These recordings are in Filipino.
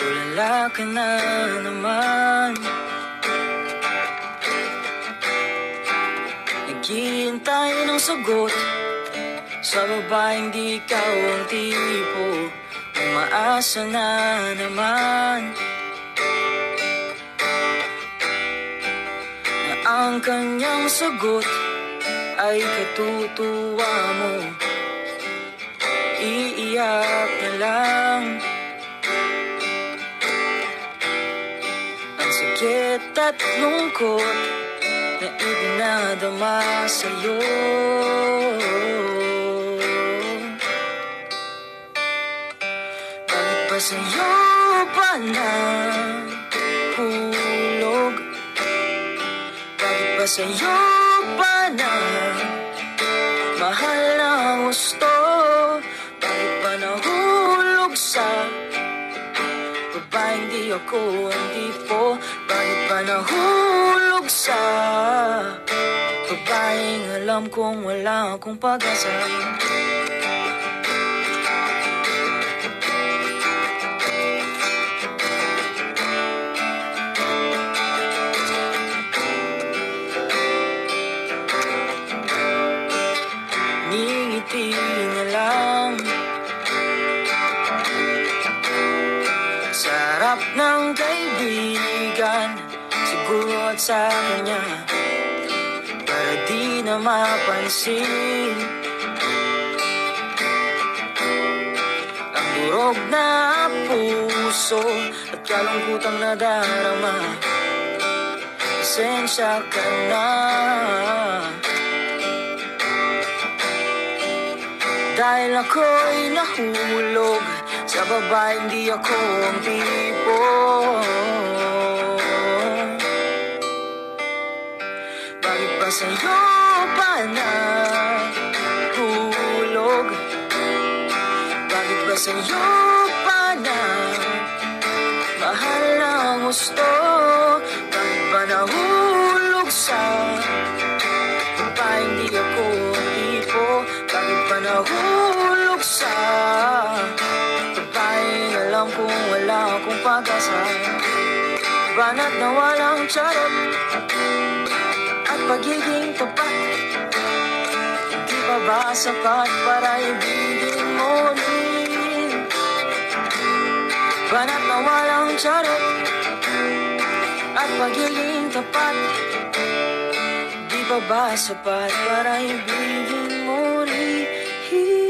Tulala ka na naman. Naghihintay ng sagot. Sa babaeng di ikaw ang tipo. Umaasa na naman. Na ang kanyang sagot Ay katutuwa mo. Iiyak sakit at lungkot Na ibinadama sa'yo Bakit ba sa'yo ba na hulog? Bakit ba sa'yo ba na mahal na gusto? Bakit ba nahulog sa babaeng di ako ang tipo? Bakit ba nahulog sa babaeng alam kong wala akong pag-asa? Ngingiti na lang Sa harap ng kaibigan Siguro at sa kanya Para di na mapansin. Ang durog na puso At kalungkutang nadarama Pasensya ka na Dahil ako'y nahulog Sa babaeng di ako ang tipo Bakit ba sa'yo pa na hulog? Bakit ba sa'yo pa na mahal na gusto? Kong wala akong pag-asa? Banat na walang charot at pagiging tapat Di ba ba sapat para ibigin mo rin? Banat na walang charot at pagiging tapat Di ba ba sapat para ibigin mo rin?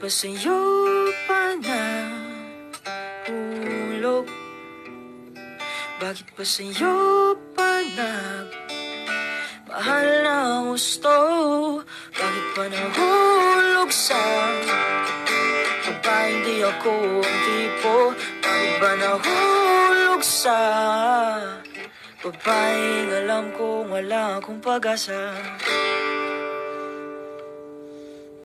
Bakit ba sa'yo pa na hulog? Bakit ba sa'yo pa nag Mahal na gusto? Bakit ba nahulog sa Babaeng di ako ang tipo? Bakit ba nahulog sa Babaeng alam kong wala akong pag-asa?